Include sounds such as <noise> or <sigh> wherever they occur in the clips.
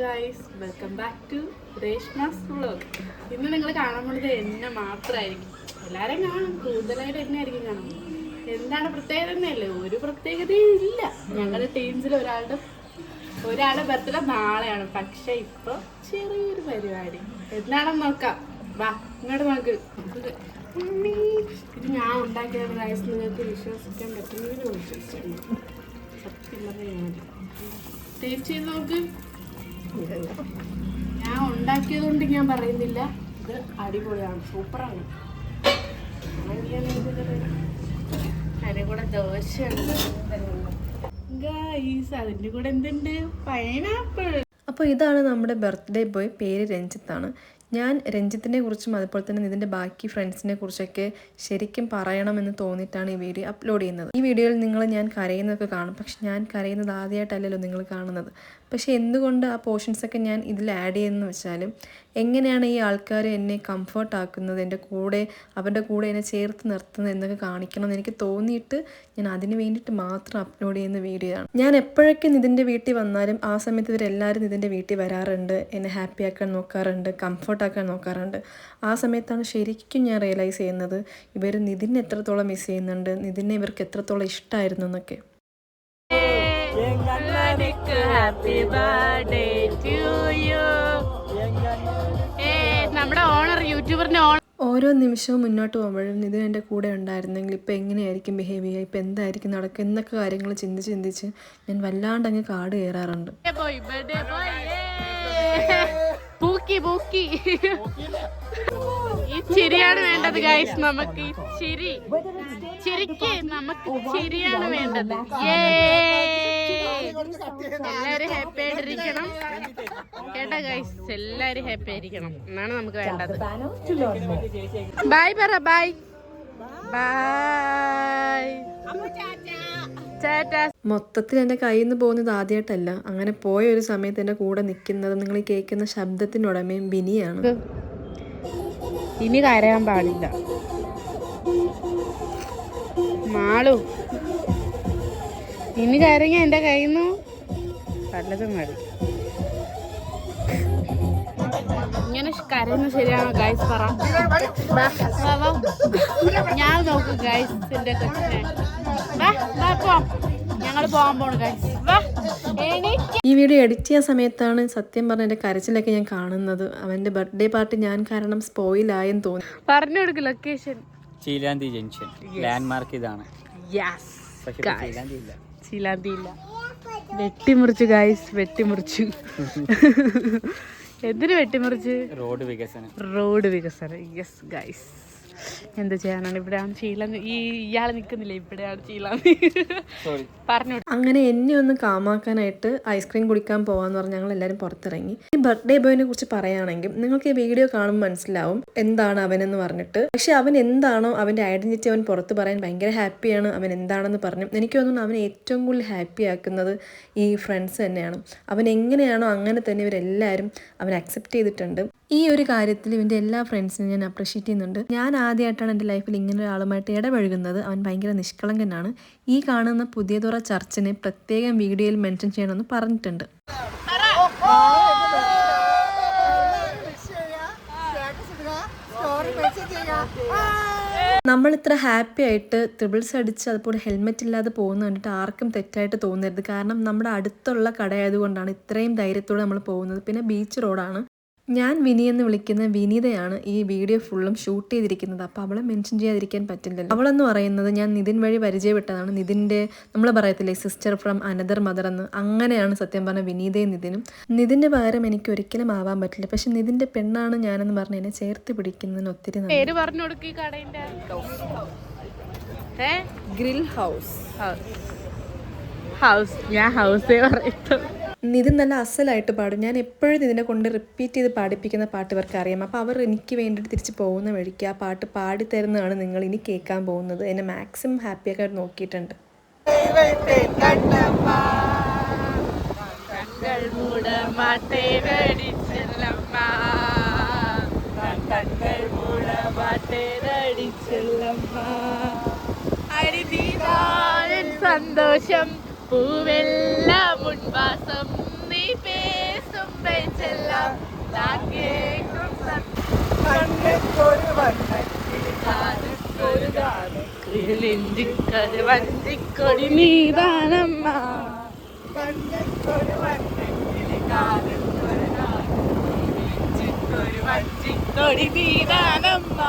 Guys welcome back to Reshma's vlog ഇന്ന് നിങ്ങൾ കാണാൻ പോകുന്നത് എന്നെ മാത്രമായിരിക്കും എല്ലാവരും കാണും കൂടുതലായിട്ട് എന്നെ ആയിരിക്കും കാണുന്നത് എന്താണ് പ്രത്യേകത എന്നല്ലേ? ഒരു പ്രത്യേകതയും ഇല്ല. ഞങ്ങളുടെ ടീംസിൽ ഒരാളുടെ ഒരാളുടെ ബർത്ത്ഡേ നാളെയാണ്. പക്ഷെ ഇപ്പൊ ചെറിയൊരു പരിപാടി. എന്താണെന്ന് നോക്കാം. വാ ഇങ്ങോട്ട് നോക്ക്. ഇത് ഞാൻ ഉണ്ടാക്കിയ ഗൈസ് നിങ്ങൾക്ക് വിശ്വസിക്കാൻ പറ്റുമെങ്കിൽ വിശ്വസിച്ചു സത്യം പറഞ്ഞാൽ ടേസ്റ്റ് ചെയ്ത് നോക്ക്. ഞാൻ ഉണ്ടാക്കിയത് കൊണ്ട് ഞാൻ പറയുന്നില്ല. ഇത് അടിപൊളിയാണ് സൂപ്പറാണ്. അതിന്റെ കൂടെ ഗൈസ് അതിന്റെ കൂടെ എന്തുണ്ട്? പൈനാപ്പിൾ. അപ്പോൾ ഇതാണ് നമ്മുടെ ബർത്ത്ഡേ ബോയ് പേര് രഞ്ജിത്താണ് ഞാൻ രഞ്ജിത്തിനെ കുറിച്ചും അതുപോലെ തന്നെ ഇതിന്റെ ബാക്കി ഫ്രണ്ട്സിനെ കുറിച്ചൊക്കെ ശരിക്കും പറയണമെന്ന് തോന്നിയിട്ടാണ് ഈ വീഡിയോ അപ്ലോഡ് ചെയ്യുന്നത്. ഈ വീഡിയോയിൽ നിങ്ങൾ ഞാൻ കരയുന്നതൊക്കെ കാണും. പക്ഷെ ഞാൻ കരയുന്നത് ആദ്യമായിട്ടല്ലല്ലോ നിങ്ങൾ കാണുന്നത്. പക്ഷേ എന്തുകൊണ്ട് ആ പോർഷൻസൊക്കെ ഞാൻ ഇതിൽ ആഡ് ചെയ്യുന്നതെന്ന് വെച്ചാൽ എങ്ങനെയാണ് ഈ ആൾക്കാർ എന്നെ കംഫർട്ട് ആക്കുന്നത് എന്റെ കൂടെ അവരുടെ കൂടെ എന്നെ ചേർത്ത് നിർത്തുന്നത് എന്നൊക്കെ കാണിക്കണം എന്ന് എനിക്ക് തോന്നിയിട്ട് ഞാൻ അതിന് വേണ്ടിയിട്ട് മാത്രം അപ്ലോഡ് ചെയ്യുന്ന വീഡിയോ ആണ്. ഞാൻ എപ്പോഴൊക്കെ നിതിന്റെ വീട്ടിൽ വന്നാലും ആ സമയത്ത് ഇവരെല്ലാവരും നിതിന്റെ വീട്ടിൽ വരാറുണ്ട് എന്നെ ഹാപ്പി ആക്കാൻ നോക്കാറുണ്ട് കംഫർട്ട് ആക്കാൻ നോക്കാറുണ്ട്. ആ സമയത്താണ് ശരിക്കും ഞാൻ റിയലൈസ് ചെയ്യുന്നത് ഇവർ നിതിനെ എത്രത്തോളം മിസ് ചെയ്യുന്നുണ്ട് നിതിനെ ഇവർക്ക് എത്രത്തോളം ഇഷ്ടമായിരുന്നു എന്നൊക്കെ. Happy birthday to you. നമ്മുടെ ഓണർ യൂട്യൂബറിന്റെ ഓണർ. ഓരോ നിമിഷവും മുന്നോട്ട് പോകുമ്പോഴും നിതിൻ എന്റെ കൂടെ ഉണ്ടായിരുന്നെങ്കിൽ ഇപ്പം എങ്ങനെയായിരിക്കും ബിഹേവ് ചെയ്യുക? ഇപ്പം എന്തായിരിക്കും നടക്കുക? എന്നൊക്കെ കാര്യങ്ങൾ ചിന്തിച്ച് ചിന്തിച്ച് ഞാൻ വല്ലാണ്ട് അങ്ങ് കാട് കയറാറുണ്ട്. പൂക്കി ഈ ചിരിയാണ് വേണ്ടത് ഗൈസ് നമുക്ക് ഈ ചിരി. ചിരിക്ക് നമുക്ക് ചിരിയാണ് വേണ്ടത്. എല്ലാരും ഹാപ്പി ആയിട്ടിരിക്കണം. കേട്ടോ ഗൈസ് എല്ലാരും ഹാപ്പി ആയിരിക്കണം. എന്നാണ് നമുക്ക് വേണ്ടത്. ബൈ പറ ബൈ ബൈ ടാറ്റാ മൊത്തത്തിൽ എന്റെ കയ്യിൽ നിന്ന് പോകുന്നത് ആദ്യമായിട്ടല്ല അങ്ങനെ പോയ ഒരു സമയത്ത് എന്റെ കൂടെ നിൽക്കുന്നത് നിങ്ങൾ കേൾക്കുന്ന ശബ്ദത്തിനുടമയും ഉടമയും ബിനിയാണ് ഇനി കരയാൻ പാടില്ല. മാളു. ഇനി കയറിങ്ങ എന്റെ കയ്യിൽ നിന്ന് പലതും മതി ഇങ്ങനെ കരയുന്നത് ശരിയാണോ ഗൈസ് പറ. ഞാൻ നോക്കും ഗൈസ് എന്റെ കൊച്ചിനെ. ഞങ്ങൾ പോകാൻ പോണു ഗൈസ് വാ. ഈ വീഡിയോ എഡിറ്റ് ചെയ്യാൻ സമയത്താണ് സത്യം പറഞ്ഞ എന്റെ കരച്ചിലൊക്കെ ഞാൻ കാണുന്നത്. അവന്റെ ബർത്ത്ഡേ പാർട്ടി ഞാൻ കാരണം സ്പോയിലായെന്ന് തോന്നി പറഞ്ഞു കൊടുക്കും ലൊക്കേഷൻ ചീലാന്തി ജംഗ്ഷൻ. ലാൻഡ്മാർക്ക് ഇതാണ്. ചീലാന്തി ഇല്ല. വെട്ടിമുറിച്ചു ഗായ്സ് വെട്ടിമുറിച്ചു. എന്തിനു വെട്ടിമുറിച്ച്? റോഡ് <laughs> വികസനം. റോഡ് വികസനം. യെസ് ഗൈസ് എന്താ ചെയ്യാനാണ്? ഇവിടെയാണ് ചീലാന്തി. ഈ ഇയാൾ നിൽക്കുന്നില്ല ഇവിടെയാണ് ചീലാന്തി. സോറി പറഞ്ഞു അങ്ങനെ എന്നെ ഒന്ന് കാമാക്കാനായിട്ട് ഐസ്ക്രീം കുടിക്കാൻ പോവാന്ന് പറഞ്ഞ് ഞങ്ങൾ എല്ലാവരും പുറത്തിറങ്ങി ഈ ബർത്ത്ഡേ ബോയിനെ കുറിച്ച് പറയുകയാണെങ്കിൽ നിങ്ങൾക്ക് ഈ വീഡിയോ കാണുമ്പോൾ മനസ്സിലാവും എന്താണ് അവനെന്ന് പറഞ്ഞിട്ട്. പക്ഷെ അവൻ എന്താണോ അവന്റെ ഐഡന്റിറ്റി അവൻ പുറത്ത് പറയാൻ ഭയങ്കര ഹാപ്പിയാണ് അവൻ എന്താണെന്ന് പറഞ്ഞു. എനിക്ക് തോന്നുന്നു അവനെ ഏറ്റവും കൂടുതൽ ഹാപ്പി ആക്കുന്നത് ഈ ഫ്രണ്ട്സ് തന്നെയാണ്. അവൻ എങ്ങനെയാണോ അങ്ങനെ തന്നെ ഇവരെല്ലാവരും അവൻ അക്സെപ്റ്റ് ചെയ്തിട്ടുണ്ട്. ഈ ഒരു കാര്യത്തിൽ ഇവന്റെ എല്ലാ ഫ്രണ്ട്സിനും ഞാൻ അപ്രീഷിയേറ്റ് ചെയ്യുന്നുണ്ട്. ഞാൻ ആദ്യമായിട്ടാണ് എന്റെ ലൈഫിൽ ഇങ്ങനെ ഒരാളുമായിട്ട് ഇടപഴകുന്നത്. അവൻ ഭയങ്കര നിഷ്കളങ്കനാണ്. ഈ കാണുന്ന പുതിയതുറ ചർച്ചിനെ പ്രത്യേകം വീഡിയോയിൽ മെൻഷൻ ചെയ്യണമെന്ന് പറഞ്ഞിട്ടുണ്ട്. നമ്മൾ ഇത്ര ഹാപ്പി ആയിട്ട് ത്രിബിൾസ് അടിച്ച് അതുപോലെ ഹെൽമെറ്റ് ഇല്ലാതെ പോകുന്ന കണ്ടിട്ട് ആർക്കും തെറ്റായിട്ട് തോന്നരുത്. കാരണം നമ്മുടെ അടുത്തുള്ള കടയായതുകൊണ്ടാണ് ഇത്രയും ധൈര്യത്തോടെ നമ്മൾ പോകുന്നത്. പിന്നെ ബീച്ച് റോഡാണ് ഞാൻ വിനി എന്ന് വിളിക്കുന്ന വിനീതയാണ് ഈ വീഡിയോ ഫുള്ളും ഷൂട്ട് ചെയ്തിരിക്കുന്നത്. അപ്പോൾ അവളെ മെൻഷൻ ചെയ്യാതിരിക്കാൻ പറ്റില്ലല്ലോ. അവളെന്ന് പറയുന്നത് ഞാൻ നിതിൻ വഴി പരിചയപ്പെട്ടതാണ്. നിതിന്റെ നമ്മൾ പറയത്തില്ലേ സിസ്റ്റർ ഫ്രം അനദർ മദർ എന്ന്. അങ്ങനെയാണ് സത്യം പറഞ്ഞ വിനീതയും നിതിനും. നിതിന്റെ പകരം എനിക്ക് ഒരിക്കലും ആവാൻ പറ്റില്ല. പക്ഷെ നിതിന്റെ പെണ്ണാണ് ഞാനെന്ന് പറഞ്ഞ് എന്നെ ചേർത്ത് പിടിക്കുന്നതിന് ഒത്തിരി പേര് പറഞ്ഞു കൊടുക്ക് ഗ്രിൽ ഹൗസ്. ഹൗസ്. ഞാൻ ഹൗസേ പറയുന്നു നിതിൻ നല്ല അസലായിട്ട് പാടും. ഞാൻ എപ്പോഴും ഇതിനെ കൊണ്ട് റിപ്പീറ്റ് ചെയ്ത് പാടിപ്പിക്കുന്ന പാട്ട് ഇവർക്ക് അറിയാം അപ്പോൾ അവർ എനിക്ക് വേണ്ടിയിട്ട് തിരിച്ച് പോകുന്ന വഴിക്ക് ആ പാട്ട് പാടിത്തരുന്നതാണ് നിങ്ങൾ ഇനി കേൾക്കാൻ പോകുന്നത്. എന്നെ മാക്സിമം ഹാപ്പിയൊക്കെ അവർ നോക്കിയിട്ടുണ്ട്. കങ്ങൾ പൂവെല്ലാം ഉൻവാസം. നീ പേസും വെച്ചെല്ലാം താൻ കേൾക്കും കണ്ണൊരു വണ്ണൊരു നെഞ്ചിക്കൊരു വഞ്ചിക്കൊടി നീതാനമ്മ കണ്ണൊരു വണ്ണൊരു കാലത്തൊരു നെഞ്ചിക്കൊരു വഞ്ചിക്കൊടി നീതാനമ്മ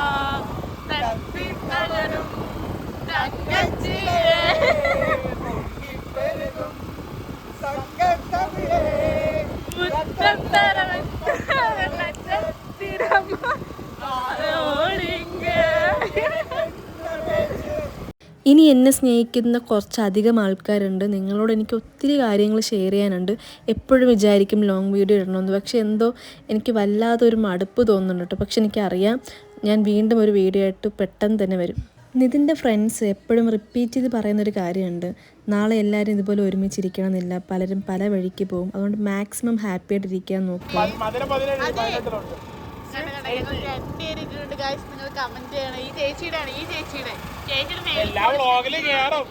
തപ്പി തളരും തങ്ങച്ചിയേ എന്നെ സ്നേഹിക്കുന്ന കുറച്ചധികം ആൾക്കാരുണ്ട്. നിങ്ങളോട് എനിക്ക് ഒത്തിരി കാര്യങ്ങൾ ഷെയർ ചെയ്യാനുണ്ട്. എപ്പോഴും വിചാരിക്കും ലോങ് വീഡിയോ ഇടണമെന്ന് പക്ഷെ എന്തോ എനിക്ക് വല്ലാതൊരു മടുപ്പ് തോന്നുന്നുണ്ട് കേട്ടോ. പക്ഷെ എനിക്കറിയാം ഞാൻ വീണ്ടും ഒരു വീഡിയോ ആയിട്ട് പെട്ടെന്ന് തന്നെ വരും. നിതിന്റെ ഫ്രണ്ട്സ് എപ്പോഴും റിപ്പീറ്റ് ചെയ്ത് പറയുന്നൊരു കാര്യമുണ്ട്. നാളെ എല്ലാവരും ഇതുപോലെ ഒരുമിച്ചിരിക്കണം എന്നില്ല പലരും പല വഴിക്ക് പോകും. അതുകൊണ്ട് മാക്സിമം ഹാപ്പി നിങ്ങൾ കമന്റ് ചെയ്യണം. ഈ ചേച്ചിയുടെ ആണ് ഈ ചേച്ചിയുടെ. ചേച്ചിയുടെ എല്ലാ വ്ളോഗിലും കേറും.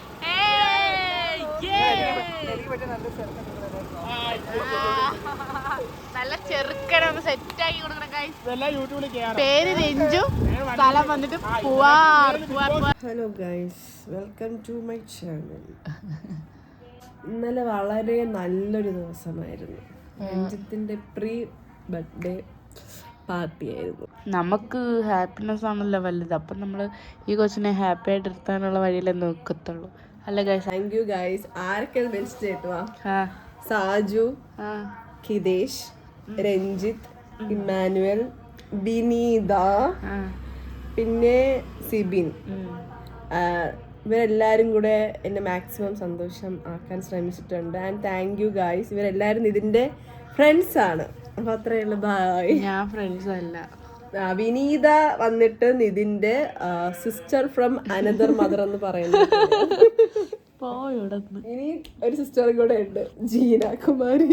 നല്ല ചെറുക്കനൊന്ന് സെറ്റ് ആക്കി കൊടുക്കണം ഗൈസ് പേര് രഞ്ജു. സ്ഥലം വന്നിട്ട് Poovar Poovar Poovar hello guys welcome to my channel ഇന്നലെ വളരെ നല്ലൊരു ദിവസമായിരുന്നു. രഞ്ജിത്തിന്റെ പ്രീ ബർത്ത്ഡേ പാർട്ടി ആയിരുന്നു. നമുക്ക് ഹാപ്പിനെസ് ആണല്ലോ വലുത്. അപ്പം നമ്മൾ ഈ കൊച്ചിനെ ഹാപ്പി ആയിട്ട് ഇരുത്താനുള്ള വഴിയിലേ നോക്കത്തുള്ളൂ. അല്ല ഗൈസ് താങ്ക് യു ഗൈസ് ആരൊക്കെയാണ് മെൻഷൻ ആ. സാജു ആ. ഖിതേഷ് രഞ്ജിത്ത് ഇമ്മാനുവൽ ബിനീത പിന്നെ സിബിൻ. ഇവരെല്ലാരും ഇവരെല്ലാവരും കൂടെ എന്നെ മാക്സിമം സന്തോഷം ആക്കാൻ ശ്രമിച്ചിട്ടുണ്ട്. ആൻഡ് താങ്ക് യു ഗായ്സ് ഇവരെല്ലാവരും ഇതിന്റെ ഫ്രണ്ട്സ് ഉള്ളൂ ബായ് ഞാൻ ഫ്രണ്ട്സ് അല്ല. വിനീത വന്നിട്ട് നിതിന്റെ സിസ്റ്റർ ഫ്രം അനദർ മദർ എന്ന് പറയുന്നു ഇനി ഒരു സിസ്റ്ററും കൂടെ ഉണ്ട് ജീന കുമാരി.